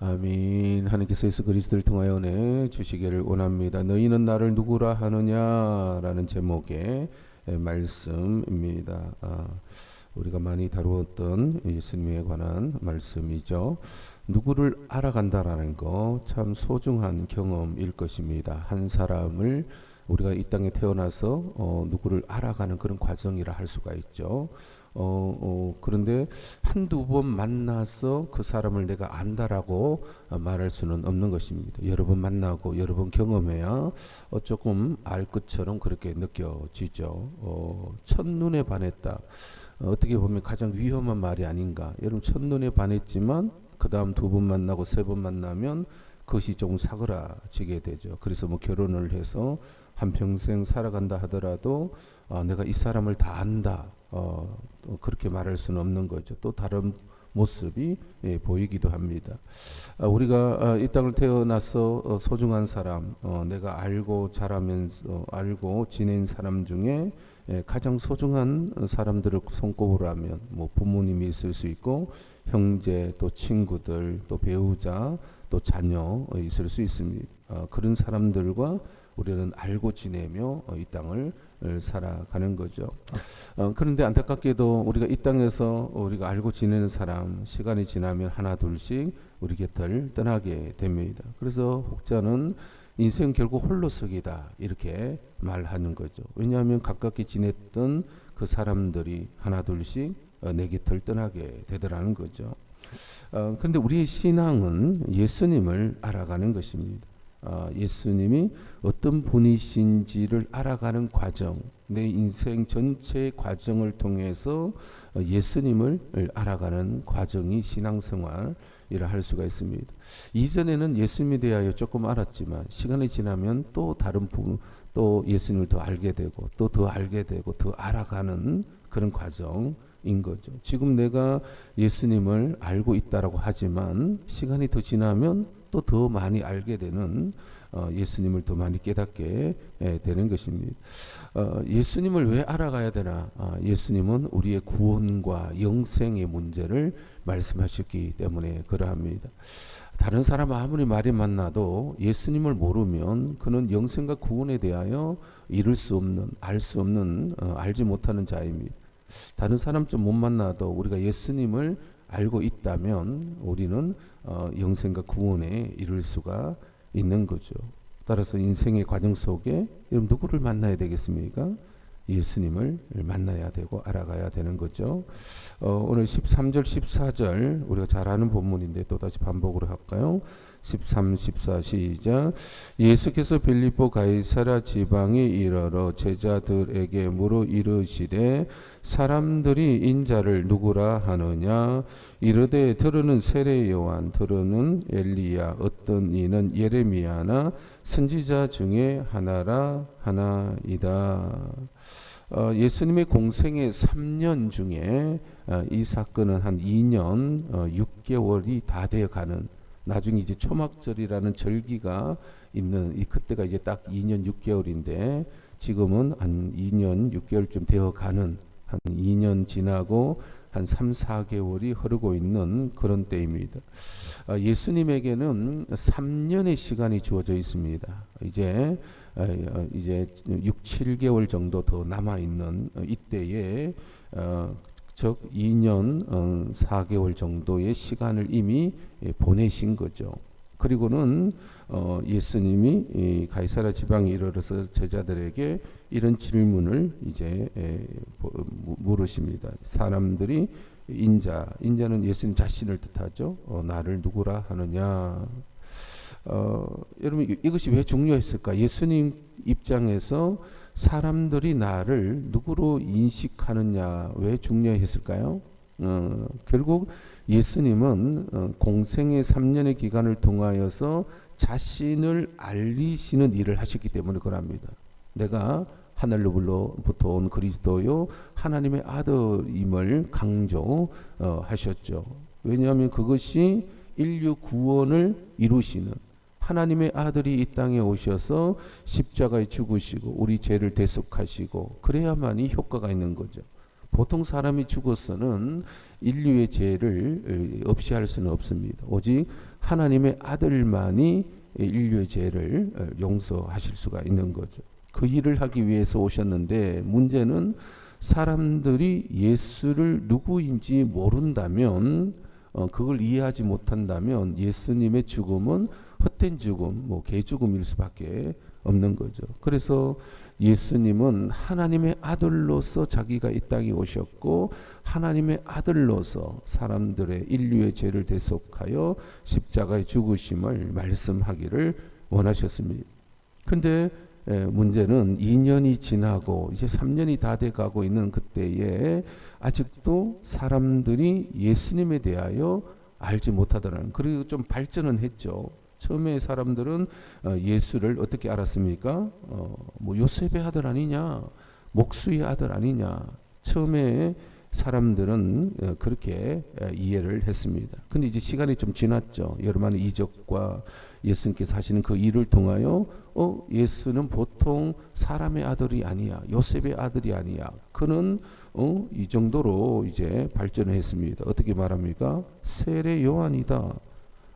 아멘. 하나님께서 예수 그리스도를 통하여 은혜 주시기를 원합니다. 너희는 나를 누구라 하느냐라는 제목의 말씀입니다. 아, 우리가 많이 다루었던 예수님에 관한 말씀이죠. 누구를 알아간다라는 거 참 소중한 경험일 것입니다. 한 사람을 우리가 이 땅에 태어나서 어, 누구를 알아가는 그런 과정이라 할 수가 있죠. 어, 어, 그런데 한두 번 만나서 그 사람을 내가 안다라고 어, 말할 수는 없는 것입니다. 여러 번 만나고 여러 번 경험해야 어, 조금 알 것처럼 그렇게 느껴지죠. 어, 첫눈에 반했다. 어, 어떻게 보면 가장 위험한 말이 아닌가. 여러분 첫눈에 반했지만 그 다음 두 번 만나고 세 번 만나면 그것이 조금 사그라지게 되죠. 그래서 뭐 결혼을 해서 한 평생 살아간다 하더라도 어, 내가 이 사람을 다 안다. 어, 또 그렇게 말할 수는 없는 거죠. 또 다른 모습이 예, 보이기도 합니다. 아, 우리가 아, 이 땅을 태어나서 어, 소중한 사람, 어, 내가 알고 자라면서 알고 지낸 사람 중에 예, 가장 소중한 사람들을 손꼽으라 하면 뭐 부모님이 있을 수 있고 형제 또 친구들 또 배우자 또 자녀 어, 있을 수 있습니다. 어, 그런 사람들과 우리는 알고 지내며 어, 이 땅을 어, 살아가는 거죠. 어, 그런데 안타깝게도 우리가 이 땅에서 우리가 알고 지내는 사람 시간이 지나면 하나 둘씩 우리 곁을 떠나게 됩니다. 그래서 혹자는 인생 결국 홀로서기다 이렇게 말하는 거죠. 왜냐하면 가깝게 지냈던 그 사람들이 하나 둘씩 어, 내 곁을 떠나게 되더라는 거죠. 어, 그런데 우리의 신앙은 예수님을 알아가는 것입니다. 어, 예수님이 어떤 분이신지를 알아가는 과정, 내 인생 전체의 과정을 통해서 어, 예수님을 알아가는 과정이 신앙생활이라 할 수가 있습니다. 이전에는 예수님에 대하여 조금 알았지만 시간이 지나면 또 다른 부분, 또 예수님을 더 알게 되고 또 더 알게 되고 더 알아가는 그런 과정 인 거죠. 지금 내가 예수님을 알고 있다라고 하지만 시간이 더 지나면 또 더 많이 알게 되는 어, 예수님을 더 많이 깨닫게 예, 되는 것입니다. 어, 예수님을 왜 알아가야 되나? 아, 예수님은 우리의 구원과 영생의 문제를 말씀하셨기 때문에 그러합니다. 다른 사람 아무리 말이 만나도 예수님을 모르면 그는 영생과 구원에 대하여 이룰 수 없는, 알 수 없는, 어, 알지 못하는 자입니다. 다른 사람 좀 못 만나도 우리가 예수님을 알고 있다면 우리는 어, 영생과 구원에 이룰 수가 있는 거죠. 따라서 인생의 과정 속에 여러분 누구를 만나야 되겠습니까? 예수님을 만나야 되고 알아가야 되는 거죠. 어, 오늘 13절, 14절 우리가 잘 아는 본문인데 또 다시 반복으로 할까요? 13, 14 시작. 예수께서 빌립보 가이사라 지방에 이르러 제자들에게 물어 이르시되 사람들이 인자를 누구라 하느냐 이르되 들으는 세례 요한 들으는 엘리야 어떤 이는 예레미야나 선지자 중에 하나라 하나이다. 어, 예수님의 공생의 3년 중에 어, 이 사건은 한 2년 어, 6개월이 다 되어 가는 나중에 이제 초막절이라는 절기가 있는 이 그때가 이제 딱 2년 6개월인데 지금은 한 2년 6개월쯤 되어 가는 한 2년 지나고 한 3, 4개월이 흐르고 있는 그런 때입니다. 아, 예수님에게는 3년의 시간이 주어져 있습니다. 이제 어, 어, 이제 6, 7개월 정도 더 남아 있는 이때에 어, 즉 2년 4개월 정도의 시간을 이미 예, 보내신 거죠. 그리고는 어, 예수님이 이 가이사라 지방에 이르러서 제자들에게 이런 질문을 이제 에, 보, 물으십니다. 사람들이 인자, 인자는 예수님 자신을 뜻하죠. 어, 나를 누구라 하느냐. 어, 여러분 이- 이것이 왜 중요했을까? 예수님 입장에서 사람들이 나를 누구로 인식하느냐 왜 중요했을까요? 어, 결국 예수님은 어, 공생의 3년의 기간을 통하여서 자신을 알리시는 일을 하셨기 때문에 그럽니다. 내가 하늘로부터 온 그리스도요 하나님의 아들임을 강조하셨죠. 왜냐하면 그것이 인류 구원을 이루시는 하나님의 아들이 이 땅에 오셔서 십자가에 죽으시고 우리 죄를 대속하시고 그래야만이 효과가 있는 거죠. 보통 사람이 죽어서는 인류의 죄를 없이 할 수는 없습니다. 오직 하나님의 아들만이 인류의 죄를 어, 용서하실 수가 있는 거죠. 그 일을 하기 위해서 오셨는데 문제는 사람들이 예수를 누구인지 모른다면 어, 그걸 이해하지 못한다면 예수님의 죽음은 헛된 죽음, 뭐 개죽음일 수밖에 없는 거죠. 그래서 예수님은 하나님의 아들로서 자기가 이 땅에 오셨고 하나님의 아들로서 사람들의 인류의 죄를 대속하여 십자가에 죽으심을 말씀하기를 원하셨습니다. 근데 에, 문제는 2년이 지나고 이제 3년이 다 돼 가고 있는 그때에 아직도 사람들이 예수님에 대하여 알지 못하더라는 그리고 좀 발전은 했죠. 처음에 사람들은 어, 예수를 어떻게 알았습니까? 어, 뭐 요셉의 아들 아니냐, 목수의 아들 아니냐. 처음에 사람들은 어, 그렇게 에, 이해를 했습니다. 근데 이제 시간이 좀 지났죠. 여러 많은 이적과 예수님께서 하시는 그 일을 통하여 어 예수는 보통 사람의 아들이 아니야, 요셉의 아들이 아니야. 그는 어, 이 정도로 이제 발전을 했습니다. 어떻게 말합니까? 세례 요한이다.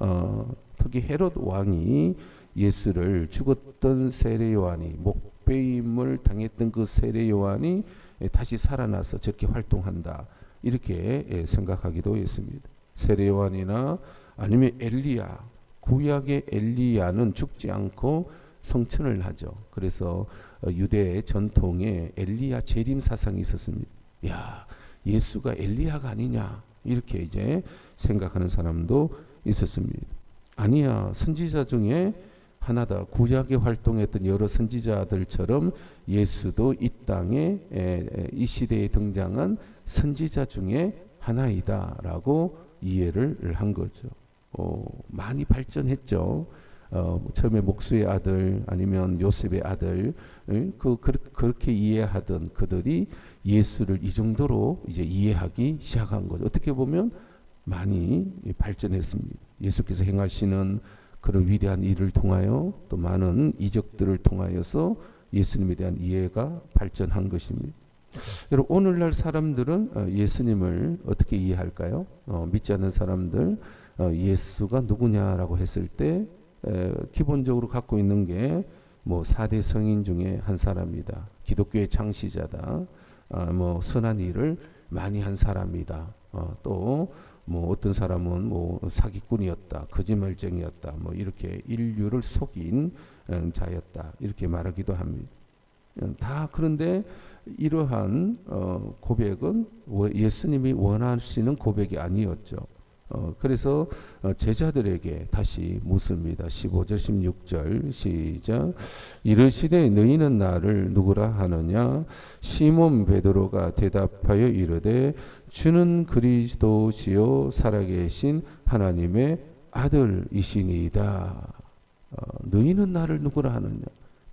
어, 특히 헤롯 왕이 예수를 죽었던 세례 요한이 목배임을 당했던 그 세례 요한이 다시 살아나서 저렇게 활동한다. 이렇게 예, 생각하기도 했습니다. 세례 요한이나 아니면 엘리야 구약의 엘리야는 죽지 않고 성천을 하죠. 그래서 어, 유대 전통에 엘리야 재림 사상이 있었습니다. 야, 예수가 엘리야가 아니냐 이렇게 이제 생각하는 사람도 있었습니다. 아니야, 선지자 중에 하나다. 구약에 활동했던 여러 선지자들처럼 예수도 이 땅에 이 시대에 등장한 선지자 중에 하나이다라고 이해를 한 거죠. 어, 많이 발전했죠. 어, 처음에 목수의 아들 아니면 요셉의 아들 그, 그 그렇게 이해하던 그들이 예수를 이 정도로 이제 이해하기 시작한 거죠. 어떻게 보면 많이 발전했습니다. 예수께서 행하시는 그런 위대한 일을 통하여 또 많은 이적들을 통하여서 예수님에 대한 이해가 발전한 것입니다. 여러분 오늘날 사람들은 어, 예수님을 어떻게 이해할까요? 어, 믿지 않는 사람들 어, 예수가 누구냐라고 했을 때 에, 기본적으로 갖고 있는 게 뭐 4대 성인 중에 한 사람이다. 기독교의 창시자다. 아, 뭐 선한 일을 많이 한 사람이다. 어, 또뭐 어떤 사람은 뭐 사기꾼이었다, 거짓말쟁이였다, 뭐 이렇게 인류를 속인 음, 자였다 이렇게 말하기도 합니다. 음, 다 그런데 이러한 어, 고백은 예수님이 원하시는 고백이 아니었죠. 어, 그래서 어, 제자들에게 다시 묻습니다. 15절 16절 시작 이르시되 너희는 나를 누구라 하느냐 시몬 베드로가 대답하여 이르되 주는 그리스도시요 살아계신 하나님의 아들이시니이다. 어, 너희는 나를 누구라 하느냐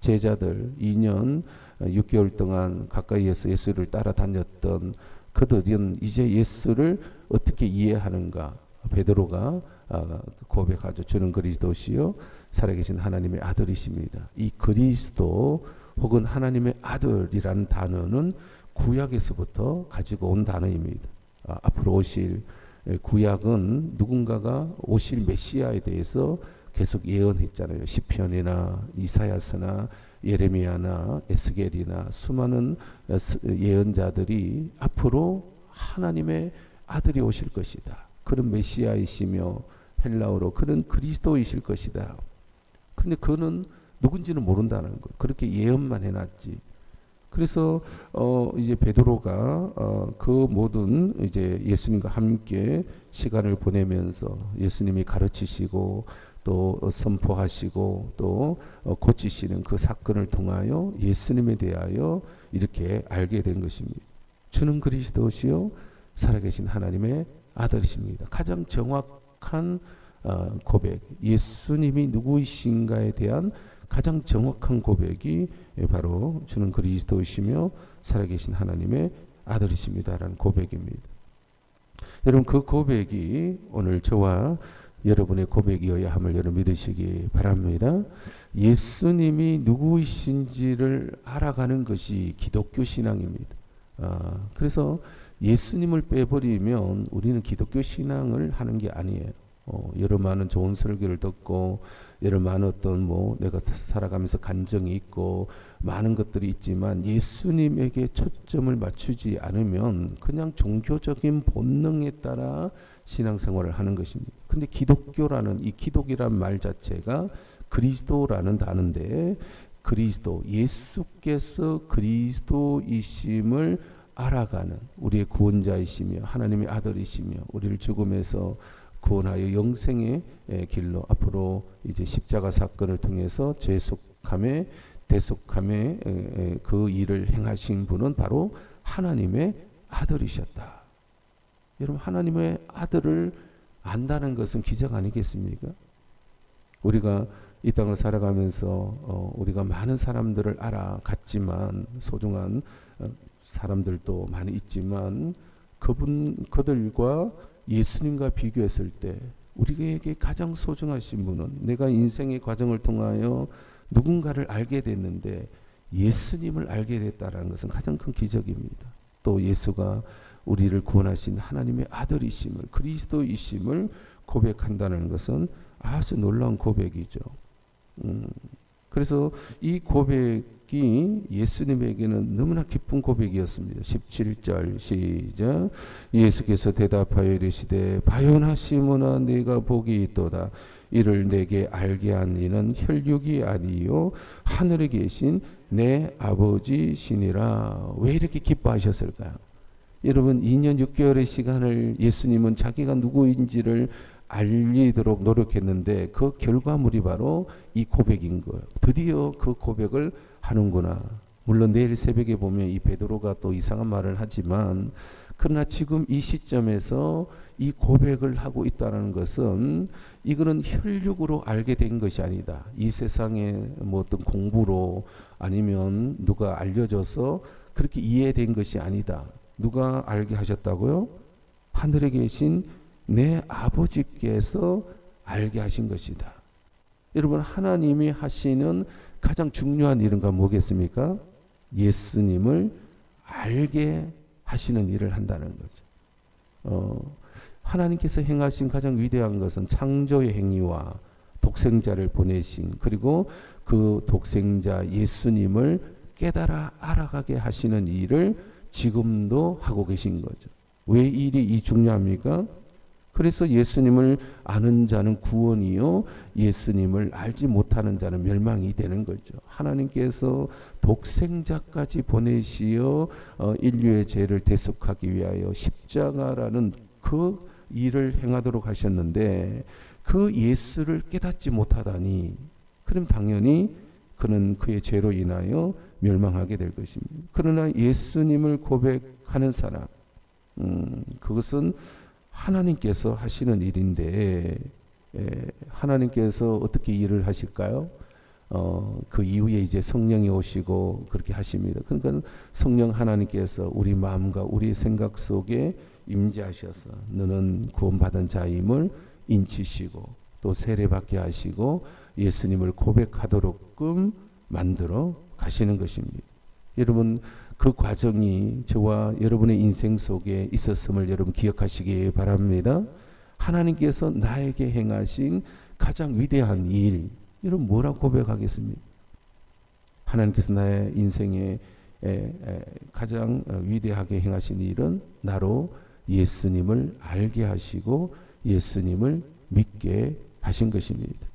제자들 2년 6개월 동안 가까이에서 예수를 따라다녔던 그들은 이제 예수를 어떻게 이해하는가 베드로가 아, 고백하죠. 주는 그리스도시요 살아계신 하나님의 아들이십니다. 이 그리스도 혹은 하나님의 아들이라는 단어는 구약에서부터 가지고 온 단어입니다. 아, 앞으로 오실 구약은 누군가가 오실 메시아에 대해서 계속 예언했잖아요. 시편이나 이사야서나 예레미야나 에스겔이나 수많은 예언자들이 앞으로 하나님의 아들이 오실 것이다. 그런 메시아이시며 헬라어로 그런 그리스도이실 것이다. 그런데 그는 누군지는 모른다는 거. 그렇게 예언만 해놨지. 그래서 어 이제 베드로가 어그 모든 이제 예수님과 함께 시간을 보내면서 예수님이 가르치시고 또 선포하시고 또 어, 고치시는 그 사건을 통하여 예수님에 대하여 이렇게 알게 된 것입니다. 주는 그리스도시요 살아계신 하나님의 아들이십니다. 가장 정확한 어, 고백, 예수님이 누구이신가에 대한 가장 정확한 고백이 바로 주는 그리스도이시며 살아계신 하나님의 아들이십니다라는 고백입니다. 여러분 그 고백이 오늘 저와 여러분의 고백이어야 함을 여러분 믿으시기 바랍니다. 예수님이 누구이신지를 알아가는 것이 기독교 신앙입니다. 아, 그래서 예수님을 빼버리면 우리는 기독교 신앙을 하는 게 아니에요. 어, 여러 많은 좋은 설교를 듣고 여러 많은 어떤 뭐 내가 살아가면서 간정이 있고 많은 것들이 있지만 예수님에게 초점을 맞추지 않으면 그냥 종교적인 본능에 따라 신앙생활을 하는 것입니다. 근데 기독교라는 이 기독이란 말 자체가 그리스도라는 단어인데 그리스도 예수께서 그리스도이심을 알아가는 우리의 구원자이시며 하나님의 아들이시며 우리를 죽음에서 구원하여 영생의 에, 길로 앞으로 이제 십자가 사건을 통해서 죄속함에 대속함에 에, 에, 그 일을 행하신 분은 바로 하나님의 아들이셨다. 여러분 하나님의 아들을 안다는 것은 기적 아니겠습니까? 우리가 이 땅을 살아가면서 어, 우리가 많은 사람들을 알아갔지만 소중한 어, 사람들도 많이 있지만 그분 그들과 예수님과 비교했을 때 우리에게 가장 소중하신 분은 내가 인생의 과정을 통하여 누군가를 알게 됐는데 예수님을 알게 됐다라는 것은 가장 큰 기적입니다. 또 예수가 우리를 구원하신 하나님의 아들이심을 그리스도이심을 고백한다는 것은 아주 놀라운 고백이죠. 음, 그래서 이 고백이 예수님에게는 너무나 기쁜 고백이었습니다. 17절 시작 예수께서 대답하여 이르시되 바요나시모나 네가 복이 있도다 이를 내게 알게 한 이는 혈육이 아니요 하늘에 계신 내 아버지시니라 왜 이렇게 기뻐하셨을까요? 여러분 2년 6개월의 시간을 예수님은 자기가 누구인지를 알리도록 노력했는데 그 결과물이 바로 이 고백인 거예요. 드디어 그 고백을 하는구나. 물론 내일 새벽에 보면 이 베드로가 또 이상한 말을 하지만 그러나 지금 이 시점에서 이 고백을 하고 있다는 것은 이거는 혈육으로 알게 된 것이 아니다. 이 세상의 뭐 어떤 공부로 아니면 누가 알려줘서 그렇게 이해된 것이 아니다. 누가 알게 하셨다고요? 하늘에 계신 내 아버지께서 알게 하신 것이다. 여러분 하나님이 하시는 가장 중요한 일은가 뭐겠습니까? 예수님을 알게 하시는 일을 한다는 거죠. 어, 하나님께서 행하신 가장 위대한 것은 창조의 행위와 독생자를 보내신 그리고 그 독생자 예수님을 깨달아 알아가게 하시는 일을 지금도 하고 계신 거죠. 왜 일이 이 중요합니까? 그래서 예수님을 아는 자는 구원이요 예수님을 알지 못하는 자는 멸망이 되는 거죠. 하나님께서 독생자까지 보내시어 어, 인류의 죄를 대속하기 위하여 십자가라는 그 일을 행하도록 하셨는데 그 예수를 깨닫지 못하다니 그럼 당연히 그는 그의 죄로 인하여 멸망하게 될 것입니다. 그러나 예수님을 고백하는 사람 음, 그것은 하나님께서 하시는 일인데 에, 하나님께서 어떻게 일을 하실까요? 어, 그 이후에 이제 성령이 오시고 그렇게 하십니다. 그러니까 성령 하나님께서 우리 마음과 우리 생각 속에 임재하셔서 너는 구원받은 자임을 인치시고 또 세례받게 하시고 예수님을 고백하도록끔 만들어 가시는 것입니다. 여러분 그 과정이 저와 여러분의 인생 속에 있었음을 여러분 기억하시기 바랍니다. 하나님께서 나에게 행하신 가장 위대한 일, 이런 뭐라고 고백하겠습니까? 하나님께서 나의 인생에 가장 위대하게 행하신 일은 나로 예수님을 알게 하시고 예수님을 믿게 하신 것입니다.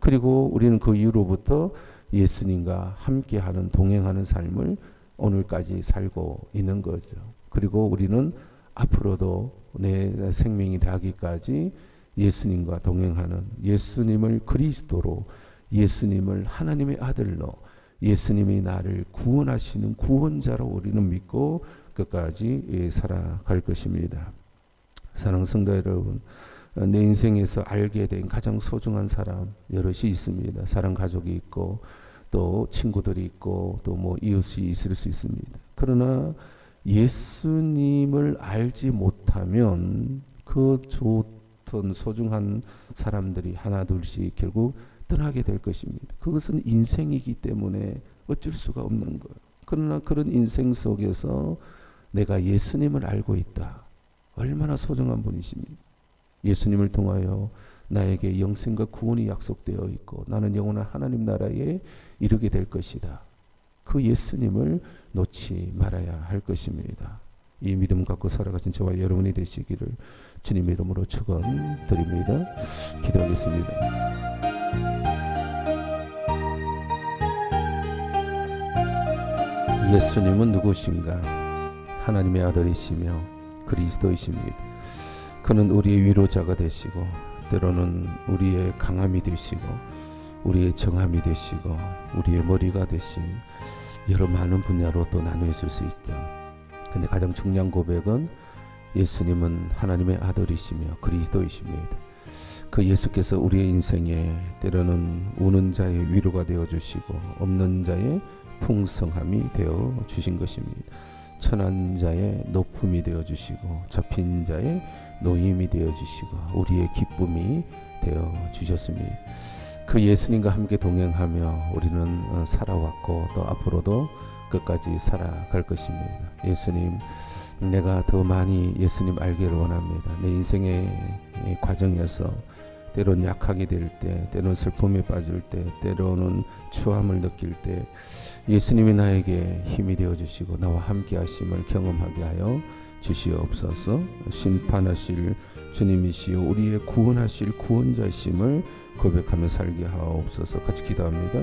그리고 우리는 그 이후로부터 예수님과 함께하는 동행하는 삶을 오늘까지 살고 있는 거죠. 그리고 우리는 앞으로도 내 생명이 다하기까지 예수님과 동행하는 예수님을 그리스도로 예수님을 하나님의 아들로 예수님이 나를 구원하시는 구원자로 우리는 믿고 끝까지 살아갈 것입니다. 사랑 성도 여러분, 내 인생에서 알게 된 가장 소중한 사람 여럿이 있습니다. 사랑 가족이 있고 또 친구들이 있고 또 뭐 이웃이 있을 수 있습니다. 그러나 예수님을 알지 못하면 그 좋던 소중한 사람들이 하나 둘씩 결국 떠나게 될 것입니다. 그것은 인생이기 때문에 어쩔 수가 없는 거예요. 그러나 그런 인생 속에서 내가 예수님을 알고 있다. 얼마나 소중한 분이십니까? 예수님을 통하여 나에게 영생과 구원이 약속되어 있고 나는 영원한 하나님 나라에 이르게 될 것이다. 그 예수님을 놓지 말아야 할 것입니다. 이 믿음 갖고 살아가신 저와 여러분이 되시기를 주님의 이름으로 축원드립니다. 기도하겠습니다. 예수님은 누구신가? 하나님의 아들이시며 그리스도이십니다. 그는 우리의 위로자가 되시고 때로는 우리의 강함이 되시고 우리의 정함이 되시고 우리의 머리가 되신 여러 많은 분야로 또 나누어질 수 있죠. 근데 가장 중요한 고백은 예수님은 하나님의 아들이시며 그리스도이십니다. 그 예수께서 우리의 인생에 때로는 우는 자의 위로가 되어 주시고 없는 자의 풍성함이 되어 주신 것입니다. 천한 자의 높음이 되어 주시고 접힌 자의 노임이 되어 주시고 우리의 기쁨이 되어 주셨습니다. 그 예수님과 함께 동행하며 우리는 어, 살아왔고 또 앞으로도 끝까지 살아갈 것입니다. 예수님, 내가 더 많이 예수님 알기를 원합니다. 내 인생의 이 과정에서 때론 약하게 될 때, 때론 슬픔에 빠질 때, 때로는 추함을 느낄 때 예수님이 나에게 힘이 되어 주시고 나와 함께 하심을 경험하게 하여 주시옵소서. 심판하실 주님이시요 우리의 구원하실 구원자심을 고백하며 살게 하옵소서. 같이 기도합니다.